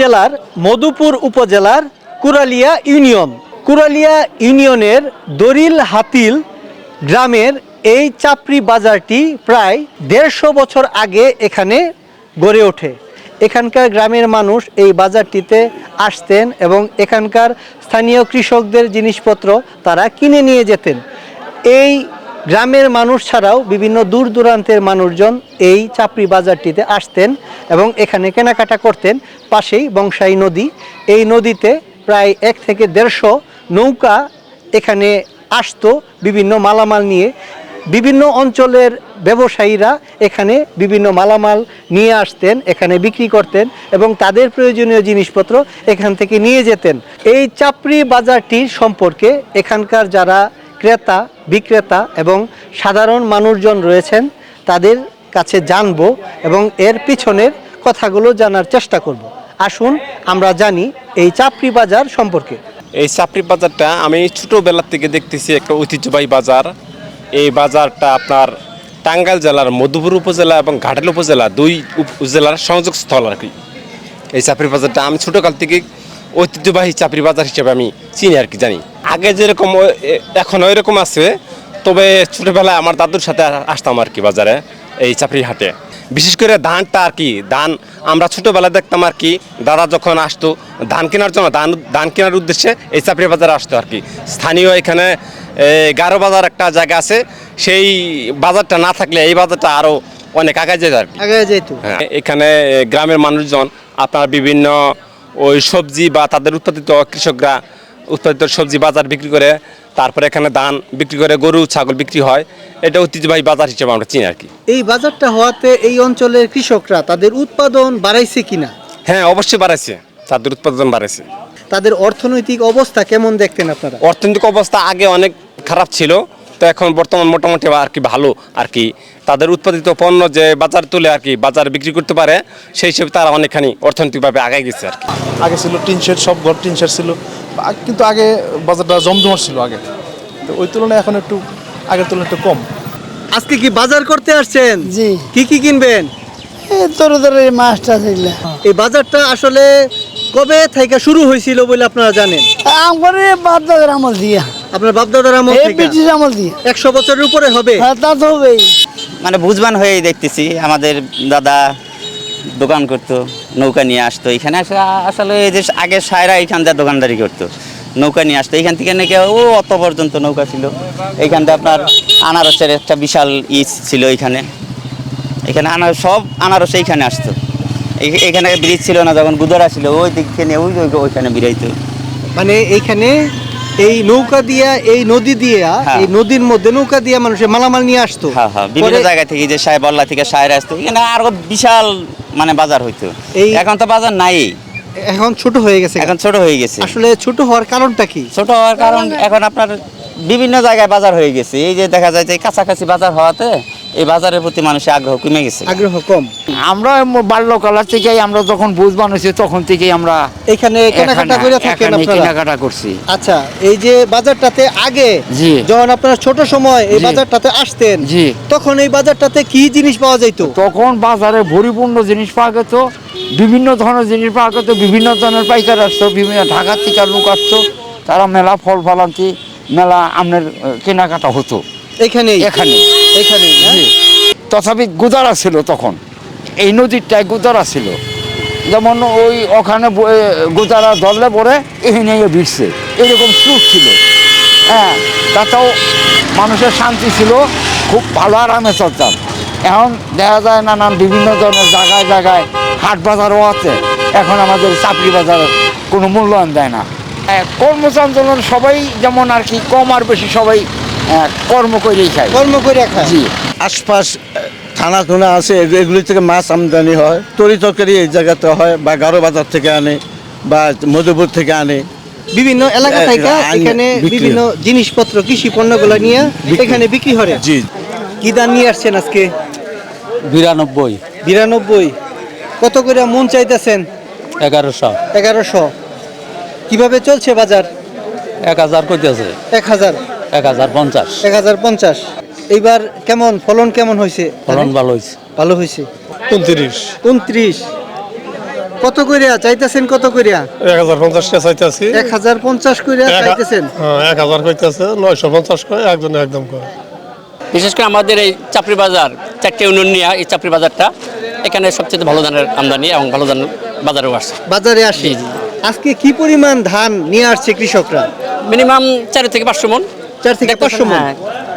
জেলার মধুপুর উপজেলার কুরালিয়া ইউনিয়ন। কুরালিয়া ইউনিয়নের দরিল হাতিল গ্রামের এই চাপড়ি বাজারটি প্রায় দেড়শো বছর আগে এখানে গড়ে ওঠে। এখানকার গ্রামের মানুষ এই বাজারটিতে আসতেন এবং এখানকার স্থানীয় কৃষকদের জিনিসপত্র তারা কিনে নিয়ে যেতেন। এই গ্রামের মানুষ ছাড়াও বিভিন্ন দূর দূরান্তের মানুষজন এই চাপড়ি বাজারটিতে আসতেন এবং এখানে কেনাকাটা করতেন। পাশেই বংশাই নদী। এই নদীতে প্রায় এক থেকে দেড়শো নৌকা এখানে আসতো বিভিন্ন মালামাল নিয়ে। বিভিন্ন অঞ্চলের ব্যবসায়ীরা এখানে বিভিন্ন মালামাল নিয়ে আসতেন, এখানে বিক্রি করতেন এবং তাদের প্রয়োজনীয় জিনিসপত্র এখান থেকে নিয়ে যেতেন। এই চাপড়ি বাজারটির সম্পর্কে এখানকার যারা ক্রেতা, বিক্রেতা এবং সাধারণ মানুষজন রয়েছেন, তাদের কাছে জানব এবং এর পিছনের কথাগুলো জানার চেষ্টা করব। আসুন, আমরা জানি এই চাপড়ি বাজার সম্পর্কে। এই চাপড়ি বাজারটা আমি ছোটোবেলার থেকে দেখতেছি একটা ঐতিহ্যবাহী বাজার। এই বাজারটা আপনার টাঙ্গাইল জেলার মধুপুর উপজেলা এবং ঘাটাল উপজেলা দুই উপজেলার সংযোগস্থল আর কি। এই চাপড়ি বাজারটা আমি ছোটোকাল থেকে ঐতিহ্যবাহী চাপড়ি বাজার হিসেবে আমি চিনি আর কি জানি। আগে যেরকম এখন ওইরকম আছে তবে ছোটোবেলায় আমার দাদুর সাথে আসতাম আর কি বাজারে এই চাপড়ি হাটে। বিশেষ করে ধানটা আর কি ধান আমরা ছোটোবেলায় দেখতাম আর কি দাদা যখন আসতো ধান কেনার জন্য ধান ধান কেনার উদ্দেশ্যে এই চাপড়ি বাজারে আসতো আর কি। স্থানীয় এখানে গারো বাজার একটা জায়গা আছে সেই বাজারটা না থাকলে এই বাজারটা আরও অনেক আগে যেত আর কি। হ্যাঁ, এখানে গ্রামের মানুষজন আপনার বিভিন্ন ওই সবজি বা তাদের উৎপাদিত কৃষকরা উৎপাদিত সবজি বাজার বিক্রি করে তারপরে এখানে ধান বিক্রি করে গরু ছাগল বিক্রি হয়। এটা ঐতিহ্যবাহী বাজার হিসেবে আমরা চিনি আর কি এই বাজারটা হওয়াতে এই অঞ্চলের কৃষকরা তাদের উৎপাদন বাড়াইছে কিনা? হ্যাঁ অবশ্যই বাড়াইছে। তাদের উৎপাদন বাড়াইছে। তাদের অর্থনৈতিক অবস্থা কেমন দেখতেন আপনারা? অর্থনৈতিক অবস্থা আগে অনেক খারাপ ছিল। তো এখন বর্তমান মোটামুটি আর কি ভালো আর কি তাদের উৎপাদিত পণ্য যে বাজার তুলে আর কি বাজার বিক্রি করতে পারে সেই হিসেবে তারা অনেকখানি অর্থনৈতিকভাবে আগায় গেছে আর কি। আগে ছিল টিন শেড সব ঘর টিন শেড ছিল। কিন্তু আগে বাজারটা জমজমাট ছিল আগে। তো ওই তুলনায় এখন একটু আগের তুলনায় একটু কম। আজকে কি বাজার করতে আসছেন? জি। কি কি কিনবেন? এই তোর তোর এই মাছটা দেখলে এই বাজারটা আসলে কবে থেকে শুরু হয়েছিল বলে আপনারা জানেন? আমার বাপ দাদার আমল দিয়া। আপনার বাপদাদার আমল এই ব্রিটিশ আমল দিয়া। একশো বছরের উপরে হবে? হ্যাঁ তা তো হবেই। মানে বুঝবান হয়েই দেখতেছি আমাদের দাদা দোকান করতো নৌকা নিয়ে আসতো। এখানে আসলে এই যে আগে সায়রা এখান দিয়ে দোকানদারি করতো নৌকা নিয়ে আসতো। এখান থেকে নাকি ও অত পর্যন্ত নৌকা ছিল। এইখান থেকে আপনার আনারসের একটা বিশাল ই ছিল এখানে। এখানে আনারস সব আনারস এইখানে আসতো। এখানে ব্রিজ ছিল না যখন গুদরা ছিল ওই দিক থেকে ওই ওই- ওইখানে বেরাইতো। মানে এইখানে এই নৌকা দিয়া এই নদী দিয়া হ্যাঁ। এই নদীর মধ্যে নৌকা দিয়া মানুষের মালামাল নিয়ে আসতো। হ্যাঁ হ্যাঁ বিভিন্ন জায়গা থেকে যে সাহেব বল্লা থেকে সাহের আসতো এখানে আরও বিশাল মানে বাজার হইতো। এই- এখন তো বাজার নাই। এখন ছোট হয়ে গেছে। এখন ছোট হয়ে গেছে। আসলে ছোট হওয়ার কারণটা কি? ছোট হওয়ার কারণ এখন আপনার বিভিন্ন জায়গায় বাজার হয়ে গেছে। এই যে দেখা যায় যে কাছাকাছি বাজার হওয়াতে এই বাজারের প্রতি মানুষের আগ্রহ কমে গেছে। আগ্রহ কম? আমরা বাল্যকালার থেকেই আমরা যখন বুঝবান হয়েছি তখন থেকেই আমরা এখানে কেনাকাটা করে থাকেন আপনারা? কেনাকাটা করছি। আচ্ছা এই যে বাজারটাতে আগে যখন আপনারা ছোট সময় এই বাজারটাতে আসতেন জি। তখন এই বাজারটাতে কি জিনিস পাওয়া যেত তখন বাজারে পরিপূর্ণ জিনিস পাওয়া যেত বিভিন্ন ধরনের জিনিস পাওয়া যেত বিভিন্ন ধরনের পাইকার আসতো বিভিন্ন ঢাকা থেকে লোক আসতো তারা মেলা ফল ফলান্তি মেলা আমনের কেনাকাটা হতো। এখানে এখানে এখানে তথাপি গুদারা ছিল তখন। এই নদীরটায় গুদারা ছিল। যেমন ওই ওখানে গুদারা ধরলে পরে এখানে গিয়ে ভিড়ছে। এরকম স্রোত ছিল। হ্যাঁ তাতেও মানুষের শান্তি ছিল। খুব ভালো আরামে চলতাম। এখন দেখা যায় নানান বিভিন্ন ধরনের জায়গায় জায়গায় হাট বাজারও আছে। এখন আমাদের চাকরি বাজার কোনো মূল্যায়ন দেয় না। হ্যাঁ, কর্মচাঞ্চলন সবাই যেমন আর কি কম আর বেশি সবাই হ্যাঁ, কর্ম করেই খায় কর্ম করে খায়। জি। আশপাশ থানা টুনা আছে এগু- এগুলি থেকে মাছ আমদানি হয়। তরি তরকারি এই জায়গাতে হয় বা গারো বাজার থেকে আনে বা মধুপুর থেকে আনে। বিভিন্ন এলাকা থেকে এখানে বিভিন্ন জিনিসপত্র কৃষি পণ্যগুলো নিয়ে এখানে বিক্রি করে। জি। কি দাম নিয়ে আসছেন আজকে? বিরানব্বই। বিরানব্বই। কত করে মন চাইতেছেন? এগারোশো। এগারোশো। কীভাবে চলছে বাজার? এক হাজার কইতেছে। এক হাজার। এক হাজার পঞ্চাশ। এক হাজার পঞ্চাশ। এইবার কেমন ফলন কেমন হয়েছে? ফলন ভালো হয়েছে। ভালো হয়েছে? উনত্রিশ। উনত্রিশ। কত করিয়া চাইতেছেন কত করিয়া এক হাজার পঞ্চাশ টাকা চাইতেছি। এক হাজার পঞ্চাশ করিয়া চাইতেছেন? হ্যাঁ এক হাজার কইতেছে নয়শো পঞ্চাশ করে একজনে একদম করে বিশেষ করে আমাদের এই চাপড়ি বাজার চারটে ইউনিয়ন নিয়ে এই চাপড়ি বাজারটা এখানে সবচেয়ে ভালো ধানের আমদানি এবং ভালো ধান বাজারেও আসে বাজারে আসি। আজকে কি পরিমাণ ধান নিয়ে আসছে কৃষকরা? মিনিমাম চার থেকে পাঁচশো মন। চার থেকে পাঁচশো মন। হ্যাঁ,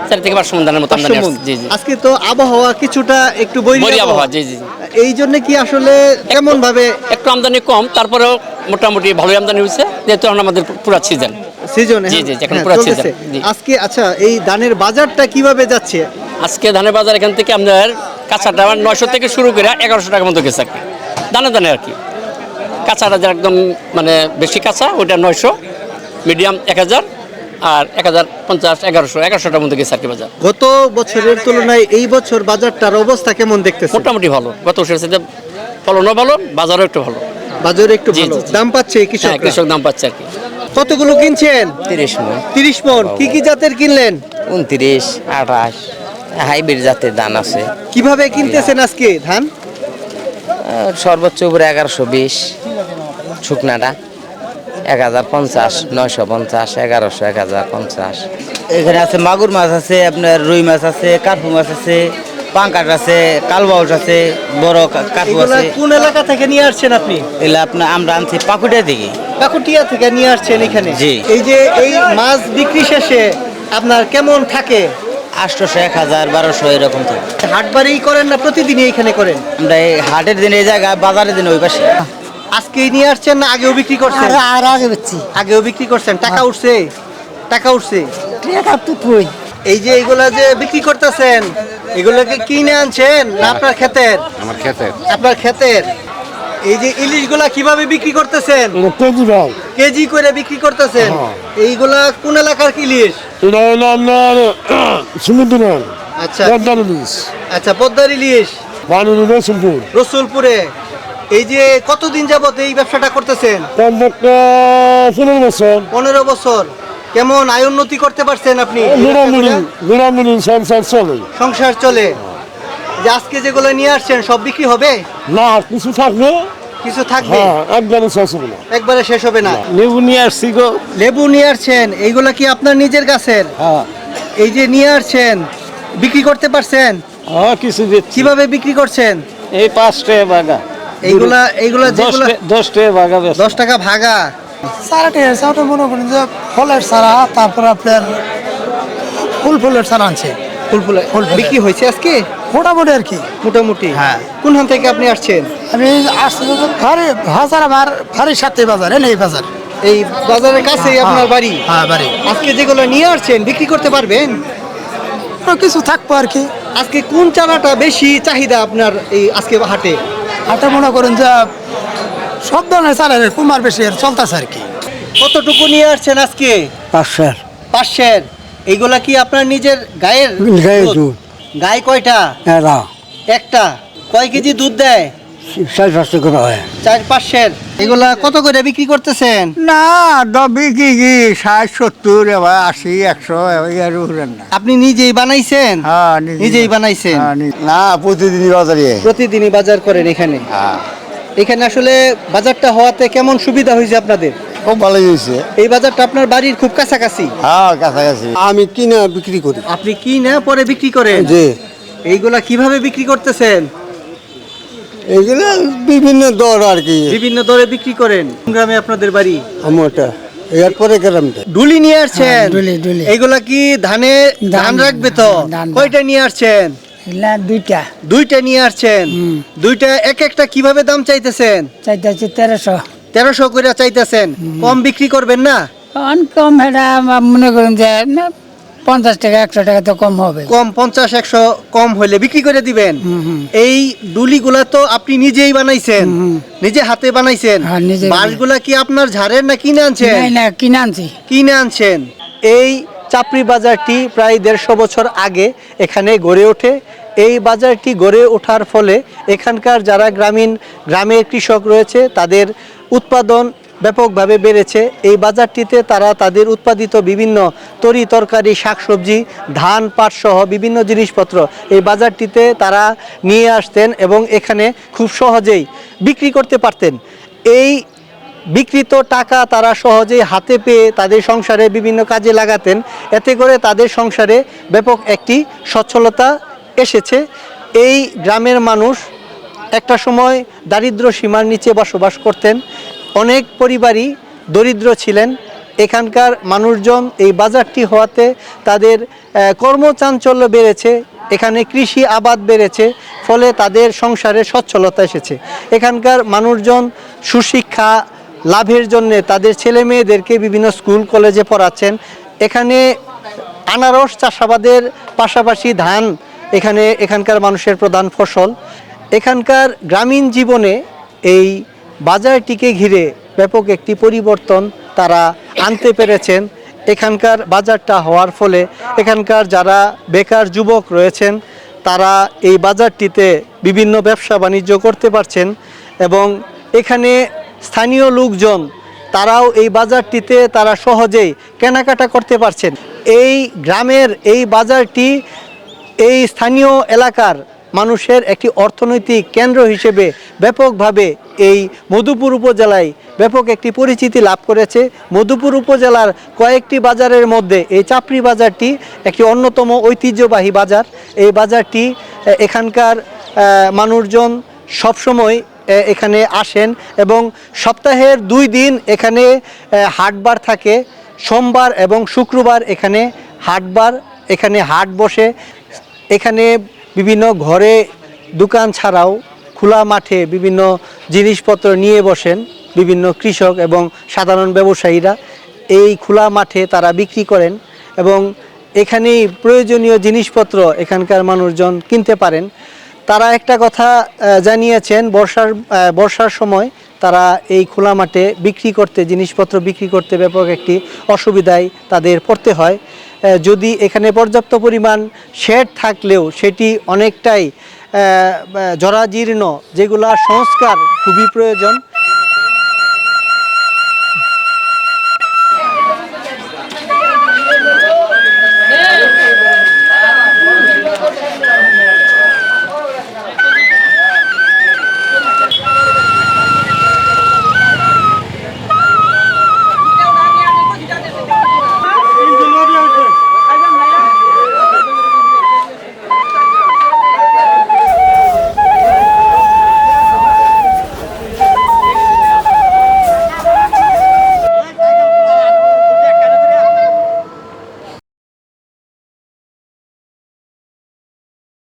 চার থেকে পাঁচশো মন ধানের মতো আমদানি জি জি। আজকে তো আবহাওয়া কিছুটা একটু বৈরী আবহাওয়া। জি জি এই জন্য কি আসলে কেমন ভাবে একটু আমদানি কম তারপরেও মোটামুটি ভালোই আমদানি হয়েছে যেহেতু আমাদের পুরো সিজন সিজন জি, জি, এখন পুরা জি। আজকে আচ্ছা এই ধানের বাজারটা কীভাবে যাচ্ছে? আজকে ধানের বাজার এখান থেকে আপনার কাঁচাটা আমার নয়শো থেকে শুরু করে এগারোশো টাকা মতো গেছে দানে দানে আর কি। কাঁচাটা একদম মানে বেশি কাঁচা ওইটা নয়শো মিডিয়াম এক হাজার। আর এক হাজার পঞ্চাশ এগারোশো এগারোশোটার মধ্যে গেছে আর কি বাজার। গত বছরের তুলনায় এই বছর বাজারটার অবস্থা কেমন দেখতে মোটামুটি ভালো। গত বছরের সাথে ফলনও ভালো বাজারও একটু ভালো। বাজারে একটু জি, ভালো। জি, জি। দাম পাচ্ছে হ্যাঁ কৃষক কৃষক দাম পাচ্ছে আর কি। কতগুলো কিনছেন? তিরিশ মন। তিরিশ মন। কি কি জাতের কিনলেন? উনত্রিশ আঠাশ হাইব্রিড জাতের ধান আছে। কীভাবে কিনতেছেন আজকে ধান? সর্বোচ্চ উপরে এগারোশো বিশ শুকনাটা। এক হাজার পঞ্চাশ নয়শো পঞ্চাশ এগারোশো এক হাজার পঞ্চাশ। এখানে আছে মাগুর মাছ আছে আপনার রুই মাছ আছে কার্পু মাছ আছে পাঙ্কাট আছে কালবাউস আছে বড় কার্পু আছে। কোন এলাকা থেকে নিয়ে আসছেন আপনি? এগুলো আপনার আমরা আনছি পাকুটিয়া থেকে পাকুটিয়া থেকে নিয়ে আসছেন এখানে? জি। এই যে এই মাছ বিক্রি শেষে আপনার কেমন থাকে? আটশোশো এক হাজার বারোশো এরকম থাকে। হাট বাড়ি করেন না প্রতিদিনই এখানে করেন? আমরা এই হাটের দিন এই জায়গায় বাজারের দিন ওই পাশে। আজকেই নিয়ে আসছেন না আগেও বিক্রি করছেন? আর আগে বেচছি। আগেও বিক্রি করছেন? টাকা উঠছে? টাকা উঠছে? টাকা তো কই? এই যে এগুলা যে বিক্রি করতেছেন এগুলোকে কিনে আনছেন না আপনার ক্ষেতের? আমার খেতে আপনার ক্ষেতের? এই যে ইলিশগুলা কীভাবে বিক্রি করতেছেন? কেজি ভাই কেজি করে বিক্রি করতেছেন? এইগুলা কোন এলাকার ইলিশ? এটা হলো আপনার সমুদ্র আচ্ছা। পদ্মার ইলিশ। আচ্ছা পদ্মার ইলিশ? পানি রসুলপুর। রসুলপুরে। এই যে কতদিন যাবত এই ব্যবসাটা করতেছেন? পনেরো বছর। পনেরো বছর। কেমন আয় উন্নতি করতে পারছেন আপনি? সংসার চলে। সংসার চলে। যে আজকে যেগুলো নিয়ে আসছেন সব বিক্রি হবে? না কিছু থাকবে। কিছু থাকবে? হ্যাঁ একবারে শেষ হবে না। একবারে শেষ হবে না। লেবু নিয়ে আসছি গো। লেবু নিয়ে আসছেন? এইগুলা কি আপনার নিজের গাছের? হ্যাঁ। এই যে নিয়ে আসছেন বিক্রি করতে পারছেন? হ্যাঁ কিছু কীভাবে বিক্রি করছেন? এই পাঁচ টাকা বাগা এইগুলা এইগুলা দশ যেগুলা টাকা- দশ টাকা বাগা বেশ। দশ টাকা ভাগা। সারাটা সারাটা মনে করেন যে ফলের সারা তারপর আপনার ফুল ফুলের সারা আনছে। ফুল ফুল ফুল বিক্রি হয়েছে আজকে? মোটামুটি আর কি। মোটামুটি। হ্যাঁ। কোনখান থেকে আপনি আসছেন? আমি আসছি তো ভারী হাজার আমার ভারী সাথে বাজার এই বাজার। এই বাজারের কাছেই আপনার বাড়ি? হ্যাঁ বাড়ি। আজকে যেগুলো নিয়ে আসছেন বিক্রি করতে পারবেন? কিছু থাকব আর কি। আজকে কোন চারাটা বেশি চাহিদা আপনার এই আজকে হাটে? হাটে মনে করেন যে সব ধরনের চালের কুমার বেশি আর চলতেছে আর কি। কতটুকু নিয়ে আসছেন আজকে? পাঁচশোর। পাঁচশের। এইগুলা কি আপনার নিজের গায়ের গায়ে দুধ? গায়ে কয়টা? একটা। কয় কেজি দুধ দেয়? সাড়ে পাঁচশো করে হয়। চার পাঁচশের। এগুলা কত করে বিক্রি করতেছেন? না দবি কি কি? ষাট সত্তর এবার আশি একশো এর উপরে না। আপনি নিজেই বানাইছেন? হ্যাঁ নিজেই। বানাইছেন? না প্রতিদিনই বাজারে। প্রতিদিনই বাজার করেন এখানে? এখানে আসলে বাজারটা হওয়াতে কেমন সুবিধা হয়েছে আপনাদের? খুব ভালোই হয়েছে। এই বাজারটা আপনার বাড়ির খুব কাছাকাছি? হ্যাঁ কাছাকাছি। আমি কিনে বিক্রি করি। আপনি কি না পরে বিক্রি করেন? যে এইগুলা কীভাবে বিক্রি করতেছেন? এইগুলো বিভিন্ন দর আর কি। বিভিন্ন দরে বিক্রি করেন। কোন গ্রামে আপনাদের বাড়ি? আমারটা এরপরে গ্রামটা। ডুলি নিয়ে আসছেন? হ্যাঁ, ডুলি, ডুলি। এইগুলা কি ধানে ধান রাখবে তো। কয়টা নিয়ে আসছেন? দুইটা। দুইটা নিয়ে আসছেন? দুইটা এক একটা কীভাবে দাম চাইতেছেন? চাইতেছি তেরোশো। তেরোশো করে চাইতেছেন। কম বিক্রি করবেন না? অনেক কম এটা মনে করেন যে না, পঞ্চাশ টাকা একশো টাকা তো কম হবে। কম পঞ্চাশ একশো কম হলে বিক্রি করে দিবেন। এই ডুলিগুলা তো আপনি নিজেই বানাইছেন। নিজে হাতে বানাইছেন। হ্যাঁ, বাঁশগুলা কি আপনার ঝাড়ের না কিনে আনছেন? না কিনে আনছি। কিনে আনছেন। এই চাপড়ি বাজারটি প্রায় দেড়শো বছর আগে এখানে গড়ে ওঠে। এই বাজারটি গড়ে ওঠার ফলে এখানকার যারা গ্রামীণ গ্রামের কৃষক রয়েছে তাদের উৎপাদন ব্যাপকভাবে বেড়েছে। এই বাজারটিতে তারা তাদের উৎপাদিত বিভিন্ন তরি তরকারি, শাকসবজি, ধান, পাট সহ বিভিন্ন জিনিসপত্র এই বাজারটিতে তারা নিয়ে আসতেন এবং এখানে খুব সহজেই বিক্রি করতে পারতেন। এই বিকৃত টাকা তারা সহজেই হাতে পেয়ে তাদের সংসারে বিভিন্ন কাজে লাগাতেন। এতে করে তাদের সংসারে ব্যাপক একটি সচ্ছলতা এসেছে। এই গ্রামের মানুষ একটা সময় দারিদ্র সীমার নিচে বসবাস করতেন। অনেক পরিবারই দরিদ্র ছিলেন। এখানকার মানুষজন এই বাজারটি হওয়াতে তাদের কর্মচাঞ্চল্য বেড়েছে, এখানে কৃষি আবাদ বেড়েছে, ফলে তাদের সংসারে সচ্ছলতা এসেছে। এখানকার মানুষজন সুশিক্ষা লাভের জন্যে তাদের ছেলে মেয়েদেরকে বিভিন্ন স্কুল, কলেজে পড়াচ্ছেন। এখানে আনারস চাষাবাদের পাশাপাশি ধান এখানে, এখানকার মানুষের প্রধান ফসল। এখানকার গ্রামীণ জীবনে এই বাজারটিকে ঘিরে ব্যাপক একটি পরিবর্তন তারা আনতে পেরেছেন। এখানকার বাজারটা হওয়ার ফলে এখানকার যারা বেকার যুবক রয়েছেন, তারা এই বাজারটিতে বিভিন্ন ব্যবসা বাণিজ্য করতে পারছেন এবং এখানে স্থানীয় লোকজন, তারাও এই বাজারটিতে তারা সহজেই কেনাকাটা করতে পারছেন। এই গ্রামের এই বাজারটি এই স্থানীয় এলাকার মানুষের একটি অর্থনৈতিক কেন্দ্র হিসেবে ব্যাপকভাবে এই মধুপুর উপজেলায় ব্যাপক একটি পরিচিতি লাভ করেছে। মধুপুর উপজেলার কয়েকটি বাজারের মধ্যে এই চাপড়ি বাজারটি একটি অন্যতম ঐতিহ্যবাহী বাজার। এই বাজারটি এখানকার মানুষজন সবসময় এখানে আসেন এবং সপ্তাহের দুই দিন এখানে হাটবার থাকে। সোমবার এবং শুক্রবার এখানে হাটবার, এখানে হাট বসে। এখানে বিভিন্ন ঘরে দোকান ছাড়াও খোলা মাঠে বিভিন্ন জিনিসপত্র নিয়ে বসেন বিভিন্ন কৃষক এবং সাধারণ ব্যবসায়ীরা। এই খোলা মাঠে তারা বিক্রি করেন এবং এখানেই প্রয়োজনীয় জিনিসপত্র এখানকার মানুষজন কিনতে পারেন। তারা একটা কথা জানিয়েছেন, বর্ষার বর্ষার সময় তারা এই খোলা মাঠে বিক্রি করতে, জিনিসপত্র বিক্রি করতে ব্যাপক একটি অসুবিধায় তাদের পড়তে হয়। যদি এখানে পর্যাপ্ত পরিমাণ শেড থাকলেও সেটি অনেকটাই জরাজীর্ণ যেগুলা সংস্কার খুবই প্রয়োজন।